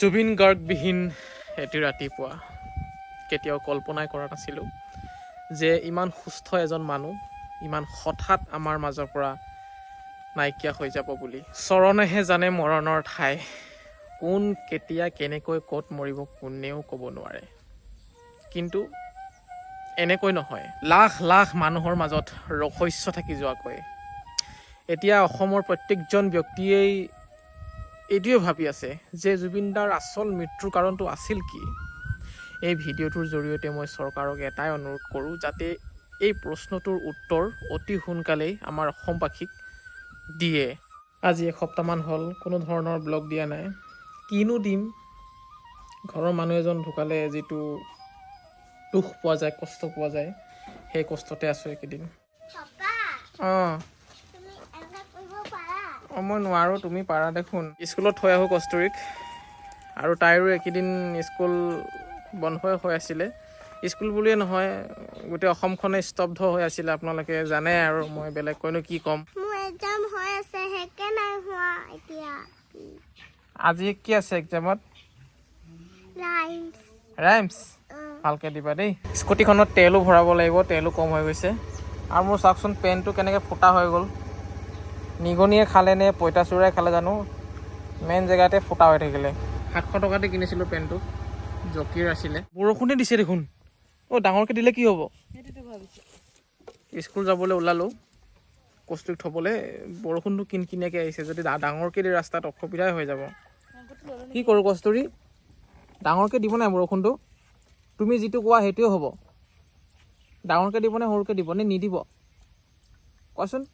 জুবিন গাৰ্গবিহীন এটি ৰাতিপুৱা। কেতিয়াও কল্পনাই কৰা নাছিলোঁ যে ইমান সুস্থ এজন মানুহ ইমান হঠাৎ আমাৰ মাজৰ পৰা নাইকিয়া হৈ যাব বুলি। চৰণেহে জানে মৰণৰ ঠাই কোন কেতিয়া কেনেকৈ ক'ত মৰিব কোনেও ক'ব নোৱাৰে। কিন্তু এনেকৈ নহয় লাখ লাখ মানুহৰ মাজত ৰহস্য থাকি যোৱাকৈ। এতিয়া অসমৰ প্ৰত্যেকজন ব্যক্তিয়েই এইটোৱে ভাবি আছে যে জুবিনদাৰ আচল মৃত্যুৰ কাৰণটো আছিল কি? এই ভিডিঅ'টোৰ জৰিয়তে মই চৰকাৰক এটাই অনুৰোধ কৰোঁ যাতে এই প্ৰশ্নটোৰ উত্তৰ অতি সোনকালেই আমাৰ অসমবাসীক দিয়ে। আজি এসপ্তাহমান হ'ল কোনো ধৰণৰ ব্লগ দিয়া নাই। কিনো দিম? ঘৰৰ মানুহ এজন ঢুকালে যিটো দুখ পোৱা যায় কষ্ট পোৱা যায় সেই কষ্টতে আছোঁ এইকেইদিন। অঁ। অঁ মই নোৱাৰোঁ তুমি পাৰা দেখোন। স্কুলত থৈ আহোঁ কষ্টুৰিক আৰু তাইৰো এইকেইদিন স্কুল বন্ধই হৈ আছিলে। স্কুল বুলিয়ে নহয় গোটেই অসমখনে স্তব্ধ হৈ আছিলে আপোনালোকে জানে আৰু মই বেলেগকৈনো কি ক'ম। আজি কি আছে এক্সামত ৰাইমছ ৰাইমছ ভালকৈ দিবা দেই। স্কুটিখনত তেলো ভৰাব লাগিব তেলো কম হৈ গৈছে। আৰু মোৰ চাওকচোন পেণ্টটো কেনেকৈ ফুটা হৈ গ'ল? নিগনিয়ে খালে নে পঁইতাচোৰাই খালে জানো? মেইন জেগাতে ফুটা হৈ থাকিলে। সাতশ টকাতে কিনিছিলোঁ পেণ্টটো জকিৰ আছিলে। বৰষুণে দিছে দেখোন। অ' ডাঙৰকৈ দিলে কি হ'ব? স্কুল যাবলৈ ওলালোঁ। কষ্টুক থ'বলৈ বৰষুণটো কিন কিনিয়াকৈ আহিছে। যদি ডাঙৰকৈ দিয়ে ৰাস্তাত অসুবিধাই হৈ যাব। কি কৰোঁ কস্তুৰী? ডাঙৰকৈ দিব নাই বৰষুণটো? তুমি যিটো কোৱা সেইটোৱে হ'ব। ডাঙৰকৈ দিবনে সৰুকৈ দিব নে নিদিব? কোৱাচোন।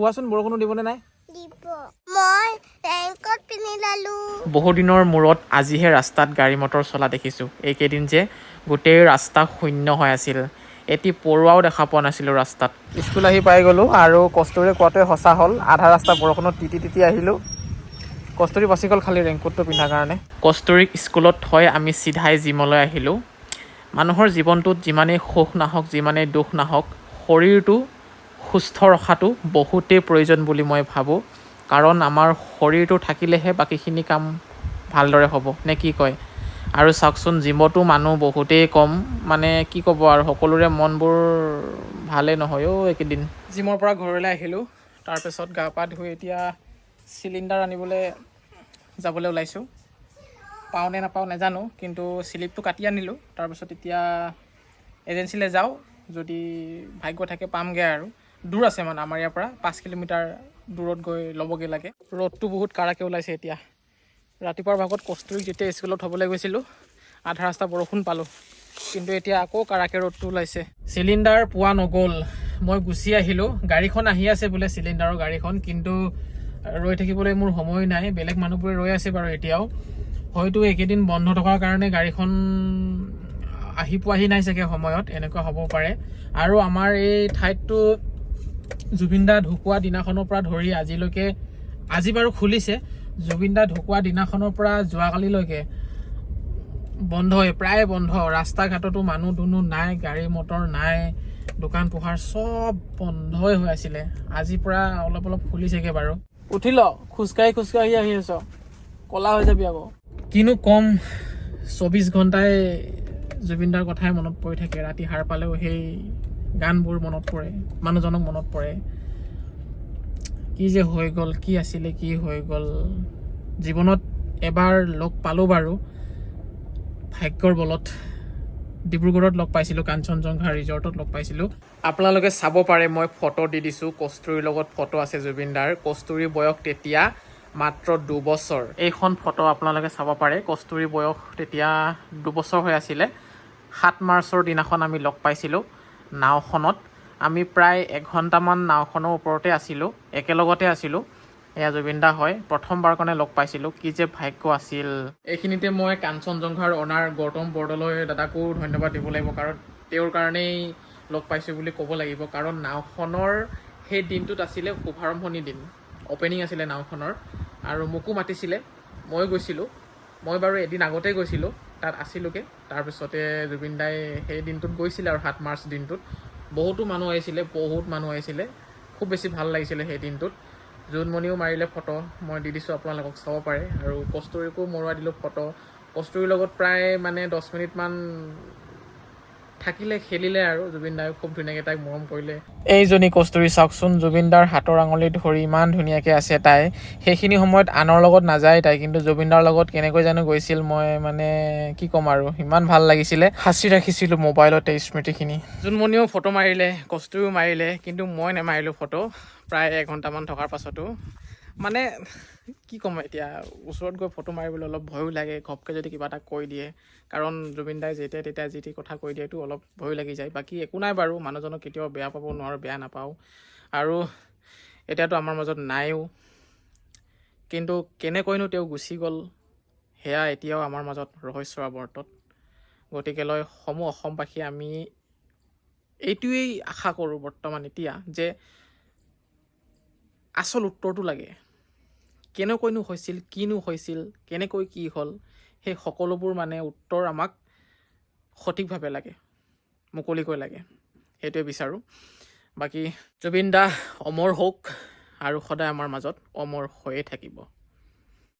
কোৱাচোন বৰষুণো দিবনে নাই? দিব। মই ৰেংকত পিন্ধি ললো। বহুদিনৰ মূৰত আজিহে ৰাস্তাত গাড়ী মটৰ চলা দেখিছোঁ। এইকেইদিন যে গোটেই ৰাস্তা শূন্য হৈ আছিল। এটি পৰুৱাও দেখা পোৱা নাছিলোঁ ৰাস্তাত। স্কুল আহি পাই গ'লোঁ আৰু কস্তুৰে কোৱাটোৱে সঁচা হ'ল। আধা ৰাস্তা বৰষুণত তিতি তিতি আহিলোঁ। কস্তুৰী বাচি গ'ল খালি ৰেংকোটটো পিন্ধাৰ কাৰণে। কস্তুৰীক স্কুলত থৈ আমি চিধাই জিমলৈ আহিলোঁ। মানুহৰ জীৱনটোত যিমানেই সুখ নাহক যিমানেই দুখ নাহক শৰীৰটো সুস্থ ৰখাটো বহুতেই প্ৰয়োজন বুলি মই ভাবোঁ। কাৰণ আমাৰ শৰীৰটো থাকিলেহে বাকীখিনি কাম ভালদৰে হ'ব। নে কি কয়? আৰু চাওকচোন জিমতো মানুহ বহুতেই কম। মানে কি ক'ব আৰু সকলোৰে মনবোৰ ভালেই নহয় অ' এইকেইদিন। জিমৰ পৰা ঘৰলৈ আহিলোঁ। তাৰপিছত গা পা ধুই এতিয়া চিলিণ্ডাৰ আনিবলৈ যাবলৈ ওলাইছোঁ। পাওঁ নে নাপাওঁ নাজানো কিন্তু শ্লিপটো কাটি আনিলোঁ। তাৰপিছত এতিয়া এজেঞ্চিলৈ যাওঁ। যদি ভাগ্য থাকে পামগৈ আৰু। দূৰ আছে মানে আমাৰ ইয়াৰ পৰা পাঁচ কিলোমিটাৰ দূৰত গৈ ল'বগৈ লাগে। ৰ'দটো বহুত কাৰাকৈ ওলাইছে এতিয়া। ৰাতিপুৱাৰ ভাগত কস্তুৰীক যেতিয়া স্কুলত থ'বলৈ গৈছিলোঁ আধা ৰাস্তা বৰষুণ পালোঁ। কিন্তু এতিয়া আকৌ কাৰাকৈ ৰ'দটো ওলাইছে। চিলিণ্ডাৰ পোৱা নগ'ল। মই গুচি আহিলোঁ। গাড়ীখন আহি আছে বোলে চিলিণ্ডাৰৰ গাড়ীখন কিন্তু ৰৈ থাকিবলৈ মোৰ সময় নাই। বেলেগ মানুহবোৰে ৰৈ আছে বাৰু এতিয়াও। হয়তো এইকেইদিন বন্ধ থকাৰ কাৰণে গাড়ীখন আহি পোৱাহি নাই চাগে সময়ত এনেকুৱা হ'ব পাৰে। আৰু আমাৰ এই ঠাইতটো জুবিন দা ঢুকোৱা দিনাখনৰ পৰা ধৰি আজিলৈকে আজি বাৰু খুলিছে জুবিন দা ঢুকোৱা দিনাখনৰ পৰা যোৱাকালিলৈকে বন্ধই প্ৰায় বন্ধ। ৰাস্তা ঘাটতো মানুহ দুনুহ নাই গাড়ী মটৰ নাই দোকান পোহাৰ চব বন্ধই হৈ আছিলে। আজিৰ পৰা অলপ অলপ খুলিছেগে বাৰু। উঠি ল খোজকাঢ়ি খোজকাঢ়ি আহি আছ। ক'লা হৈ যাবি আকৌ। কিনো কম চৌবিছ ঘণ্টাই জুবিনদাৰ কথাই মনত পৰি থাকে। ৰাতি সাৰ পালেও সেই গানবোৰ মনত পৰে মানুহজনক মনত পৰে। কি যে হৈ গ'ল কি আছিলে কি হৈ গ'ল। জীৱনত এবাৰ লগ পালোঁ বাৰু। ভাগ্যৰ বলত ডিব্ৰুগড়ত লগ পাইছিলোঁ কাঞ্চনজংঘা ৰিজৰ্টত লগ পাইছিলোঁ। আপোনালোকে চাব পাৰে মই ফটো দি দিছোঁ। কস্তুৰীৰ লগত ফটো আছে জুবিনদাৰ কস্তুৰীৰ বয়স তেতিয়া মাত্ৰ দুবছৰ। এইখন ফটো আপোনালোকে চাব পাৰে। কস্তুৰীৰ বয়স তেতিয়া দুবছৰ হৈ আছিলে। সাত মাৰ্চৰ দিনাখন আমি লগ পাইছিলোঁ। নাওখনত। আমি প্ৰায় এঘণ্টামান নাওখনৰ ওপৰতে আছিলোঁ একেলগতে আছিলোঁ। এয়া জুবিনদা হয় প্ৰথমবাৰ কাৰণে লগ পাইছিলোঁ কি যে ভাগ্য আছিল। এইখিনিতে মই কাঞ্চনজংঘাৰ অনাৰ গৌতম বৰদলৈ দাদাকো ধন্যবাদ দিব লাগিব কাৰণ তেওঁৰ কাৰণেই লগ পাইছোঁ বুলি ক'ব লাগিব কাৰণ নাওখনৰ সেই দিনটোত আছিলে শুভাৰম্ভণি দিন। অ'পেনিং আছিলে নাওখনৰ আৰু মোকো মাতিছিলে। ময়ো গৈছিলোঁ। মই বাৰু এদিন আগতেই গৈছিলোঁ। তাত আছিলোঁগৈ। তাৰপিছতে জুবিন দাই সেই দিনটোত গৈছিলে আৰু সাত মাৰ্চ দিনটোত। বহুতো মানুহ আহিছিলে বহুত মানুহ আহিছিলে। খুব বেছি ভাল লাগিছিলে সেই দিনটোত। জোনমণিও মাৰিলে ফটো মই দি দিছোঁ আপোনালোকক চাব পাৰে। আৰু কষ্টুৰিকো মৰুৱা দিলোঁ ফটো। কষ্টুৰিৰ লগত প্ৰায় মানে দহ মিনিটমান থাকিলে খেলিলে আৰু জুবিন দাই খুব ধুনীয়াকৈ তাইক মৰম কৰিলে। এইজনী কষ্টুৰি চাওকচোন জুবিন দাৰ হাতৰ আঙুলি ধৰি ইমান ধুনীয়াকৈ আছে তাই। সেইখিনি সময়ত আনৰ লগত নাযায় তাই কিন্তু জুবিন দাৰ লগত কেনেকৈ জানো গৈছিল মই মানে কি ক'ম আৰু ইমান ভাল লাগিছিলে। সাঁচি ৰাখিছিলোঁ মোবাইলতে স্মৃতিখিনি। জোনমণিও ফটো মাৰিলে কষ্টুৰিও মাৰিলে কিন্তু মই নেমাৰিলোঁ ফটো প্ৰায় এঘণ্টামান থকাৰ পাছতো। মানে কি ক'ম এতিয়া ওচৰত গৈ ফটো মাৰিবলৈ অলপ ভয়ো লাগে ঘপকৈ যদি কিবা এটা কৈ দিয়ে। কাৰণ জুবিন দাই যেতিয়া তেতিয়া যি টি কথা কৈ দিয়েতো অলপ ভয়ো লাগি যায়। বাকী একো নাই বাৰু মানুহজনক কেতিয়াও বেয়া পাব নোৱাৰোঁ বেয়া নাপাওঁ। আৰু এতিয়াতো আমাৰ মাজত নাইও। কিন্তু কেনেকৈনো তেওঁ গুচি গ'ল সেয়া এতিয়াও আমাৰ মাজত ৰহস্যৰ আৱৰ্তত। গতিকেলৈ সমূহ অসমবাসী আমি এইটোৱেই আশা কৰোঁ বৰ্তমান এতিয়া যে আচল উত্তৰটো লাগে। কেনেকৈনো হৈছিল কিনো হৈছিল কেনেকৈ কি হ'ল সেই সকলোবোৰ মানে উত্তৰ আমাক সঠিকভাৱে লাগে মুকলিকৈ লাগে সেইটোৱে বিচাৰোঁ। বাকী জুবিন দা অমৰ হওক আৰু সদায় আমাৰ মাজত অমৰ হৈয়ে থাকিব।